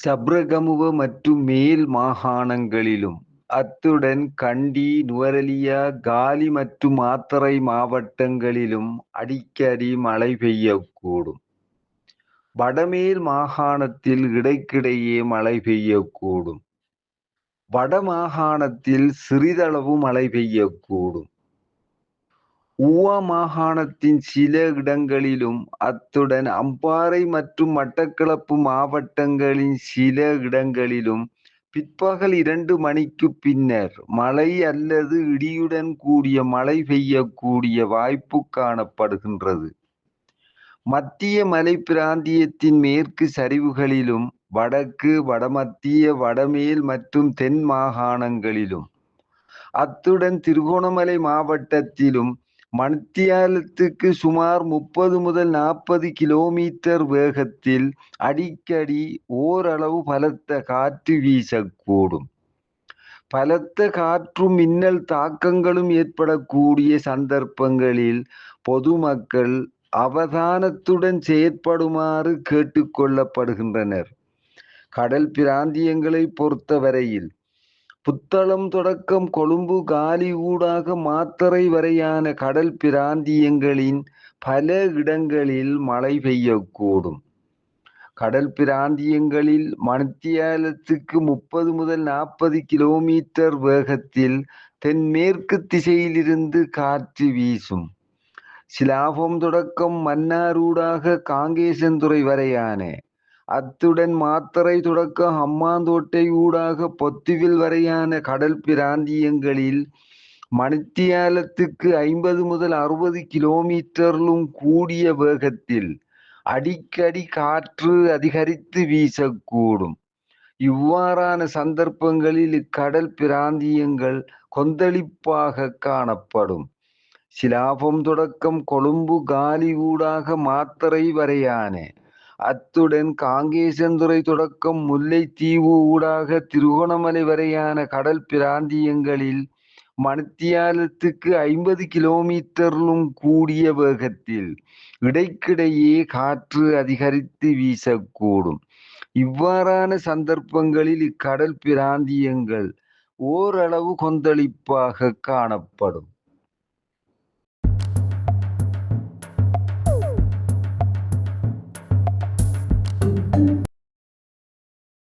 சப்ரகமுவ மற்றும் மேல் மாகாணங்களிலும் அத்துடன் கண்டி நுவரலியா காலி மற்றும் மாத்தறை மாவட்டங்களிலும் அடிக்கடி மழை பெய்யக்கூடும். வடமேல் மாகாணத்தில் இடைக்கிடையே மழை பெய்யக்கூடும். வட மாகாணத்தில் சிறிதளவு மழை பெய்யக்கூடும். ஊவா மாகாணத்தின் சில இடங்களிலும் அத்துடன் அம்பாறை மற்றும் மட்டக்களப்பு மாவட்டங்களின் சில இடங்களிலும் பிற்பகல் இரண்டு மணிக்கு பின்னர் மழை அல்லது இடியுடன் கூடிய மழை பெய்யக்கூடிய வாய்ப்பு காணப்படுகின்றது. மத்திய மலை பிராந்தியத்தின் மேற்கு சரிவுகளிலும் வடக்கு வடமத்திய வடமேல் மற்றும் தென் மாகாணங்களிலும் அத்துடன் திருகோணமலை மாவட்டத்திலும் மணித்தியாலத்துக்கு சுமார் முப்பது முதல் நாற்பது கிலோமீட்டர் வேகத்தில் அடிக்கடி ஓரளவு பலத்த காற்று வீசக்கூடும். பலத்த காற்றும் மின்னல் தாக்கங்களும் ஏற்படக்கூடிய சந்தர்ப்பங்களில் பொதுமக்கள் அவதானத்துடன் செயற்படுமாறு கேட்டுக்கொள்ளப்படுகின்றனர் கடல் பிராந்தியங்களை பொறுத்தவரையில் புத்தளம் தொடக்கம் கொழும்பு காலி ஊடாக மாத்தறை வரையான கடல் பிராந்தியங்களின் பல இடங்களில் மழை பெய்யக்கூடும். கடல் பிராந்தியங்களில் மணித்தியாலத்துக்கு முப்பது முதல் நாற்பது கிலோமீட்டர் வேகத்தில் தென்மேற்கு திசையிலிருந்து காற்று வீசும். சிலாபம் தொடக்கம் மன்னாரூடாக காங்கேசன்துறை வரையான அத்துடன் மாத்தரை தொடக்க ஹம்மாந்தோட்டை ஊடாக பொத்துவில் வரையான கடல் பிராந்தியங்களில் மணித்தியாலத்துக்கு ஐம்பது முதல் அறுபது கிலோமீட்டரிலும் கூடிய வேகத்தில் அடிக்கடி காற்று அதிகரித்து வீசக்கூடும். இவ்வாறான சந்தர்ப்பங்களில் இக்கடல் பிராந்தியங்கள் கொந்தளிப்பாக காணப்படும். சிலாபம் தொடக்கம் கொழும்பு காலி ஊடாக மாத்தரை வரையான. அத்துடன் காங்கேசந்துறை தொடக்கம் முல்லைத்தீவு ஊடாக திருகோணமலை வரையான கடல் பிராந்தியங்களில் மணித்தியாலத்துக்கு ஐம்பது கிலோமீட்டரிலும் கூடிய வேகத்தில் இடைக்கிடையே காற்று அதிகரித்து வீசக்கூடும். இவ்வாறான சந்தர்ப்பங்களில் இக்கடல் பிராந்தியங்கள் ஓரளவு கொந்தளிப்பாக காணப்படும்.